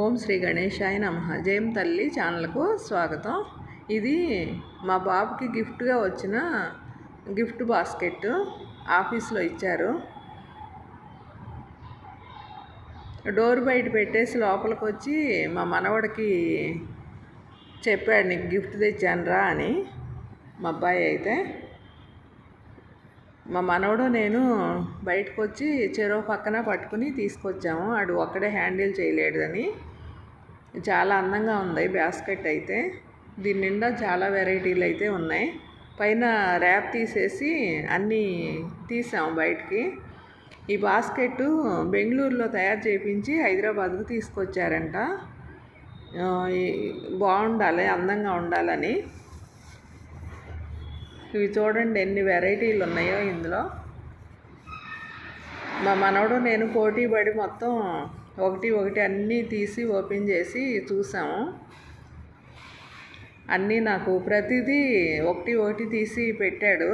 ఓం శ్రీ గణేశాయ నమ. జయం తల్లి ఛానల్కు స్వాగతం. ఇది మా బాబుకి గిఫ్ట్గా వచ్చిన గిఫ్ట్ బాస్కెట్ ఆఫీస్లో ఇచ్చారు. డోర్ బయట పెట్టేసి లోపలికి వచ్చి మా మనవడికి చెప్పాడు నీకు గిఫ్ట్ తెచ్చాను రా అని. మా అబ్బాయి అయితే మా మనవడు నేను బయటకు వచ్చి చెరువు పక్కన పట్టుకుని తీసుకొచ్చాము. ఆడు ఒక్కడే హ్యాండిల్ చేయలేడని చాలా అందంగా ఉంది బాస్కెట్ అయితే. దీని నిండా చాలా వెరైటీలు అయితే ఉన్నాయి. పైన ర్యాప్ తీసేసి అన్నీ తీసాము బయటికి. ఈ బాస్కెట్ బెంగళూరులో తయారు చేయించి హైదరాబాద్కు తీసుకొచ్చారంట. బాగుండాలి అందంగా ఉండాలని. ఇవి చూడండి ఎన్ని వెరైటీలు ఉన్నాయో ఇందులో. మా మనవడు నేను పోటీ పడి మొత్తం ఒకటి ఒకటి అన్నీ తీసి ఓపెన్ చేసి చూసాము. అన్నీ నాకు ప్రతిదీ ఒకటి ఒకటి తీసి పెట్టాడు.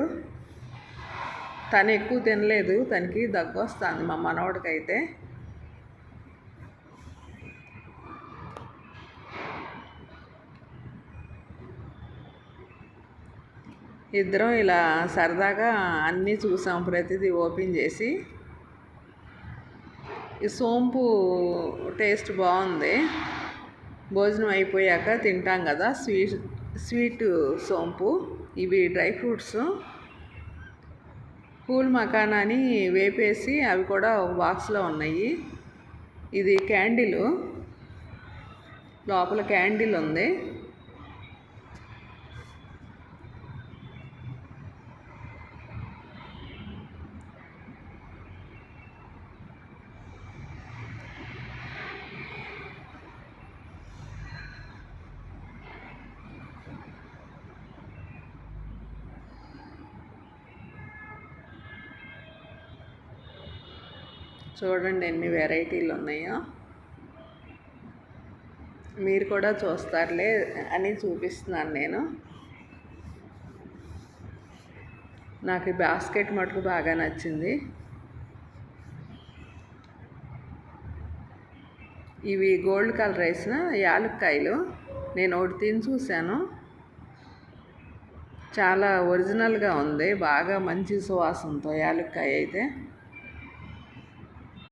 తను ఎక్కువ తినలేదు తనకి దగ్గు వస్తుంది మా మనవడికైతే. ఇద్దరం ఇలా సరదాగా అన్నీ చూసాం. ప్రతిదీ ఓపెన్ చేసి ఈ సోంపు టేస్ట్ బాగుంది. భోజనం అయిపోయాక తింటాం కదా స్వీట్ స్వీట్ సోంపు. ఇవి డ్రై ఫ్రూట్స్. కూల్ మకానాని వేపేసి అవి కూడా ఒక బాక్స్లో ఉన్నాయి. ఇది క్యాండిల్. లోపల క్యాండిల్ ఉంది. చూడండి ఎన్ని వెరైటీలు ఉన్నాయో. మీరు కూడా చూస్తారులే అని చూపిస్తున్నాను నేను. నాకు ఈ బాస్కెట్ మటుకు బాగా నచ్చింది. ఇవి గోల్డ్ కలర్ వేసిన యాలక్కాయలు. నేను ఒకటి తిని చూశాను. చాలా ఒరిజినల్గా ఉంది. బాగా మంచి సువాసనతో యాలక్కాయ అయితే.